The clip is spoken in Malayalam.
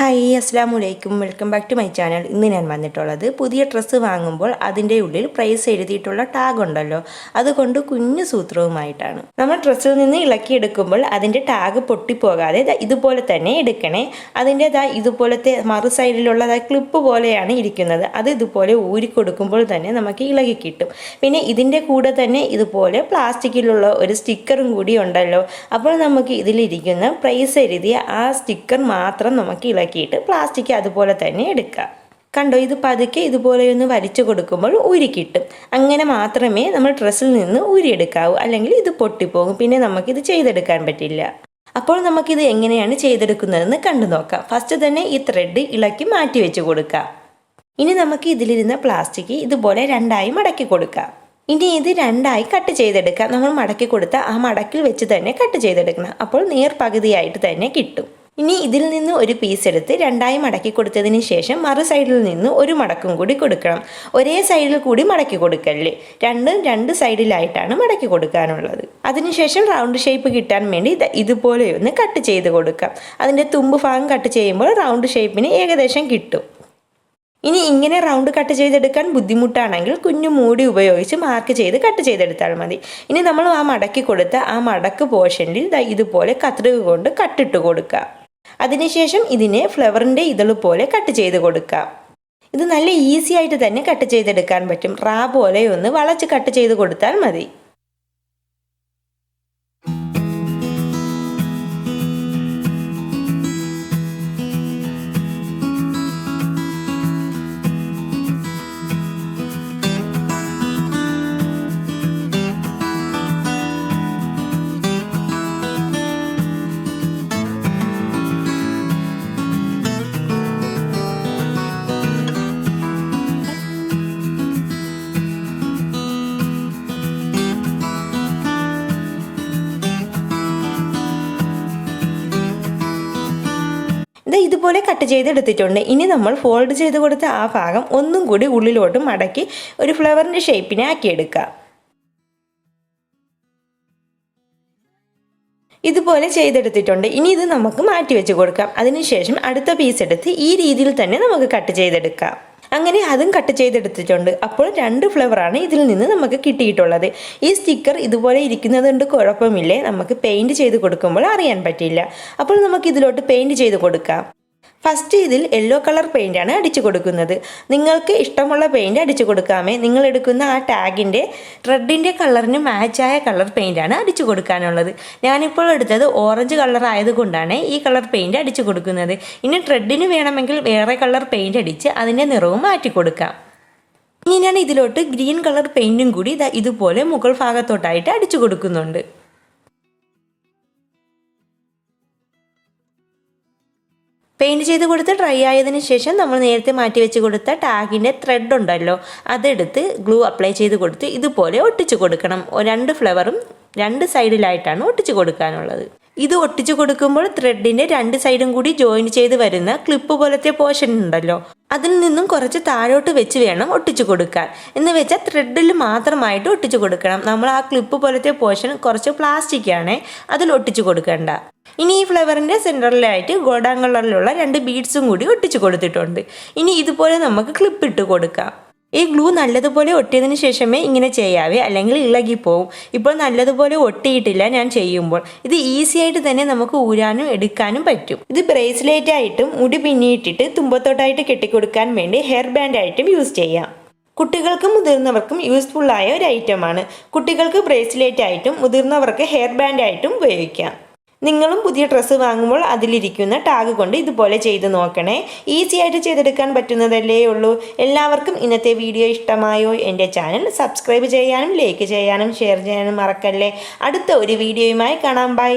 ഹായ് അസ്സാം വലൈക്കും welcome back to my channel ഇന്ന് ഞാൻ വന്നിട്ടുള്ളത് പുതിയ ഡ്രസ്സ് വാങ്ങുമ്പോൾ അതിന്റെ ഉള്ളിൽ പ്രൈസ് എഴുതിയിട്ടുള്ള ടാഗ് ഉണ്ടല്ലോ. അതുകൊണ്ട് കുഞ്ഞു സൂത്രവുമായിട്ടാണ്. നമ്മൾ ഡ്രസ്സിൽ നിന്ന് ഇളക്കിയെടുക്കുമ്പോൾ അതിന്റെ ടാഗ് പൊട്ടിപ്പോകാതെ ഇതുപോലെ തന്നെ എടുക്കണേ. അതിന്റെ ദാ ഇതുപോലത്തെ മറു സൈഡിലുള്ള ക്ലിപ്പ് പോലെയാണ് ഇരിക്കുന്നത്. അത് ഇതുപോലെ ഊരി കൊടുക്കുമ്പോൾ തന്നെ നമുക്ക് ഇളകി കിട്ടും. പിന്നെ ഇതിന്റെ കൂടെ തന്നെ ഇതുപോലെ പ്ലാസ്റ്റിക്കിലുള്ള ഒരു സ്റ്റിക്കറും കൂടി ഉണ്ടല്ലോ. അപ്പോൾ നമുക്ക് ഇതിലിരിക്കുന്ന പ്രൈസ് എഴുതിയ ആ സ്റ്റിക്കർ മാത്രം നമുക്ക് ഇളക്കിയിട്ട് പ്ലാസ്റ്റിക് അതുപോലെ തന്നെ എടുക്കുക. കണ്ടോ ഇത് പതുക്കെ ഇതുപോലെ ഒന്ന് വരച്ചു കൊടുക്കുമ്പോൾ ഊരി കിട്ടും. അങ്ങനെ മാത്രമേ നമ്മൾ ഡ്രസ്സിൽ നിന്ന് ഊരിയെടുക്കാവൂ അല്ലെങ്കിൽ ഇത് പൊട്ടിപ്പോകും. പിന്നെ നമുക്കിത് ചെയ്തെടുക്കാൻ പറ്റില്ല. അപ്പോൾ നമുക്കിത് എങ്ങനെയാണ് ചെയ്തെടുക്കുന്നതെന്ന് കണ്ടു നോക്കാം. ഫസ്റ്റ് തന്നെ ഈ ത്രെഡ് ഇളക്കി മാറ്റി വെച്ച് കൊടുക്കാം. ഇനി നമുക്ക് ഇതിലിരുന്ന പ്ലാസ്റ്റിക് ഇതുപോലെ രണ്ടായി മടക്കി കൊടുക്കാം. ഇനി ഇത് രണ്ടായി കട്ട് ചെയ്തെടുക്കാം. നമ്മൾ മടക്കി കൊടുത്ത ആ മടക്കിൽ വെച്ച് തന്നെ കട്ട് ചെയ്തെടുക്കണം. അപ്പോൾ നേർ പകുതിയായിട്ട് തന്നെ കിട്ടും. ഇനി ഇതിൽ നിന്ന് ഒരു പീസ് എടുത്ത് രണ്ടായി മടക്കി കൊടുത്തതിന് ശേഷം മറു സൈഡിൽ നിന്ന് ഒരു മടക്കും കൂടി കൊടുക്കണം. ഒരേ സൈഡിൽ കൂടി മടക്കി കൊടുക്കല്ലേ? രണ്ടും രണ്ട് സൈഡിലായിട്ടാണ് മടക്കി കൊടുക്കാനുള്ളത്. അതിനുശേഷം റൗണ്ട് ഷേപ്പ് കിട്ടാൻ വേണ്ടി ഇതുപോലെയൊന്ന് കട്ട് ചെയ്ത് കൊടുക്കാം. അതിന്റെ തുമ്പ് ഭാഗം കട്ട് ചെയ്യുമ്പോൾ റൗണ്ട് ഷേപ്പിന് ഏകദേശം കിട്ടും. ഇനി ഇങ്ങനെ റൗണ്ട് കട്ട് ചെയ്തെടുക്കാൻ ബുദ്ധിമുട്ടാണെങ്കിൽ കുഞ്ഞു മൂടി ഉപയോഗിച്ച് മാർക്ക് ചെയ്ത് കട്ട് ചെയ്തെടുത്താൽ മതി. ഇനി നമ്മൾ ആ മടക്കി കൊടുത്ത ആ മടക്ക് പോർഷനിൽ ഇതുപോലെ കത്രിക കൊണ്ട് കട്ടിട്ട് കൊടുക്കുക അതിനുശേഷം ഇതിനെ ഫ്ലവറിന്റെ ഇതൾ പോലെ കട്ട് ചെയ്ത് കൊടുക്കാം. ഇത് നല്ല ഈസി ആയിട്ട് തന്നെ കട്ട് ചെയ്തെടുക്കാൻ പറ്റും. റാ പോലെ ഒന്ന് വളച്ച് കട്ട് ചെയ്ത് കൊടുത്താൽ മതി. ഇതുപോലെ കട്ട് ചെയ്തെടുത്തിട്ടുണ്ട്. ഇനി നമ്മൾ ഫോൾഡ് ചെയ്ത് കൊടുത്ത ആ ഭാഗം ഒന്നും കൂടി ഉള്ളിലോട്ട് മടക്കി ഒരു ഫ്ലവറിന്റെ ഷേപ്പിനെ ആക്കിയെടുക്കുക ഇതുപോലെ ചെയ്തെടുത്തിട്ടുണ്ട്. ഇനി ഇത് നമുക്ക് മാറ്റി വെച്ച് കൊടുക്കാം. അതിനുശേഷം അടുത്ത പീസ് എടുത്ത് ഈ രീതിയിൽ തന്നെ നമുക്ക് കട്ട് ചെയ്തെടുക്കാം. അങ്ങനെ അതും കട്ട് ചെയ്തെടുത്തിട്ടുണ്ട്. അപ്പോൾ രണ്ട് ഫ്ലവറാണ് ഇതിൽ നിന്ന് നമുക്ക് കിട്ടിയിട്ടുള്ളത്. ഈ സ്റ്റിക്കർ ഇതുപോലെ ഇരിക്കുന്നത് കൊണ്ട് കുഴപ്പമില്ലേ? നമുക്ക് പെയിന്റ് ചെയ്ത് കൊടുക്കുമ്പോൾ അറിയാൻ പറ്റില്ല. അപ്പോൾ നമുക്ക് ഇതിലോട്ട് പെയിന്റ് ചെയ്ത് കൊടുക്കാം. ഫസ്റ്റ് ഇതിൽ യെല്ലോ കളർ പെയിന്റാണ് അടിച്ചു കൊടുക്കുന്നത്. നിങ്ങൾക്ക് ഇഷ്ടമുള്ള പെയിന്റ് അടിച്ചു കൊടുക്കാമേ. നിങ്ങൾ എടുക്കുന്ന ആ ടാഗിന്റെ റെഡിന്റെ കളറിന് മാച്ചായ കളർ പെയിന്റാണ് അടിച്ചു കൊടുക്കാനുള്ളത്. ഞാനിപ്പോൾ എടുത്തത് ഓറഞ്ച് കളർ ആയതുകൊണ്ടാണ് ഈ കളർ പെയിന്റ് അടിച്ചു കൊടുക്കുന്നത്. ഇനി റെഡിന് വേണമെങ്കിൽ വേറെ കളർ പെയിന്റ് അടിച്ച് അതിന്റെ നിറവും മാറ്റി കൊടുക്കാം. ഇനി ഞാൻ ഇതിലോട്ട് ഗ്രീൻ കളർ പെയിന്റും കൂടി ഇതുപോലെ മുകൾ ഭാഗത്തോട്ടായിട്ട് അടിച്ചു കൊടുക്കുന്നുണ്ട്. പെയിന്റ് ചെയ്ത് കൊടുത്ത് ഡ്രൈ ആയതിന് ശേഷം നമ്മൾ നേരത്തെ മാറ്റി വെച്ച് കൊടുത്ത ടാഗിന്റെ ത്രെഡ് ഉണ്ടല്ലോ അതെടുത്ത് ഗ്ലൂ അപ്ലൈ ചെയ്ത് കൊടുത്ത് ഇതുപോലെ ഒട്ടിച്ചു കൊടുക്കണം. രണ്ട് ഫ്ലവറും രണ്ട് സൈഡിലായിട്ടാണ് ഒട്ടിച്ചു കൊടുക്കാനുള്ളത്. ഇത് ഒട്ടിച്ചു കൊടുക്കുമ്പോൾ ത്രെഡിന്റെ രണ്ട് സൈഡും കൂടി ജോയിൻ ചെയ്ത് വരുന്ന ക്ലിപ്പ് പോലത്തെ പോർഷൻ ഉണ്ടല്ലോ. അതിൽ നിന്നും കുറച്ച് താഴോട്ട് വെച്ച് വേണം ഒട്ടിച്ചു കൊടുക്കാൻ. എന്ന് വെച്ചാൽ ത്രെഡിൽ മാത്രമായിട്ട് ഒട്ടിച്ചു കൊടുക്കണം. നമ്മൾ ആ ക്ലിപ്പ് പോലത്തെ പോർഷൻ കുറച്ച് പ്ലാസ്റ്റിക് ആണ് അതിൽ ഒട്ടിച്ചു കൊടുക്കേണ്ട. ഇനി ഈ ഫ്ലവറിന്റെ സെന്ററിലായിട്ട് ഗോൾഡൻ കളറിലുള്ള രണ്ട് ബീഡ്സും കൂടി ഒട്ടിച്ചു കൊടുത്തിട്ടുണ്ട്. ഇനി ഇതുപോലെ നമുക്ക് ക്ലിപ്പ് ഇട്ട് കൊടുക്കാം. ഈ ഗ്ലൂ നല്ലതുപോലെ ഒട്ടിയതിന് ശേഷമേ ഇങ്ങനെ ചെയ്യാവേ അല്ലെങ്കിൽ ഇളകിപ്പോവും. ഇപ്പോൾ നല്ലതുപോലെ ഒട്ടിയിട്ടില്ല ഞാൻ ചെയ്യുമ്പോൾ. ഇത് ഈസി ആയിട്ട് തന്നെ നമുക്ക് ഊരാനും എടുക്കാനും പറ്റും. ഇത് ബ്രേസ്ലെറ്റ് ആയിട്ടും മുടി പിന്നിയിട്ടിട്ട് തുമ്പത്തോട്ടായിട്ട് കെട്ടിക്കൊടുക്കാൻ വേണ്ടി ഹെയർ ബാൻഡ് ആയിട്ടും യൂസ് ചെയ്യാം. കുട്ടികൾക്കും മുതിർന്നവർക്കും യൂസ്ഫുൾ ആയ ഒരു ഐറ്റമാണ് കുട്ടികൾക്ക് ബ്രേസ്ലെറ്റ് ആയിട്ടും മുതിർന്നവർക്ക് ഹെയർ ബാൻഡ് ആയിട്ടും ഉപയോഗിക്കാം. നിങ്ങളും പുതിയ ഡ്രസ്സ് വാങ്ങുമ്പോൾ അതിലിരിക്കുന്ന ടാഗ് കൊണ്ട് ഇതുപോലെ ചെയ്ത് നോക്കണേ. ഈസി ആയിട്ട് ചെയ്തെടുക്കാൻ പറ്റുന്നതല്ലേ ഉള്ളൂ. എല്ലാവർക്കും ഇന്നത്തെ വീഡിയോ ഇഷ്ടമായോ? എന്റെ ചാനൽ സബ്സ്ക്രൈബ് ചെയ്യാനും ലൈക്ക് ചെയ്യാനും ഷെയർ ചെയ്യാനും മറക്കല്ലേ. അടുത്ത ഒരു വീഡിയോയുമായി കാണാം. ബൈ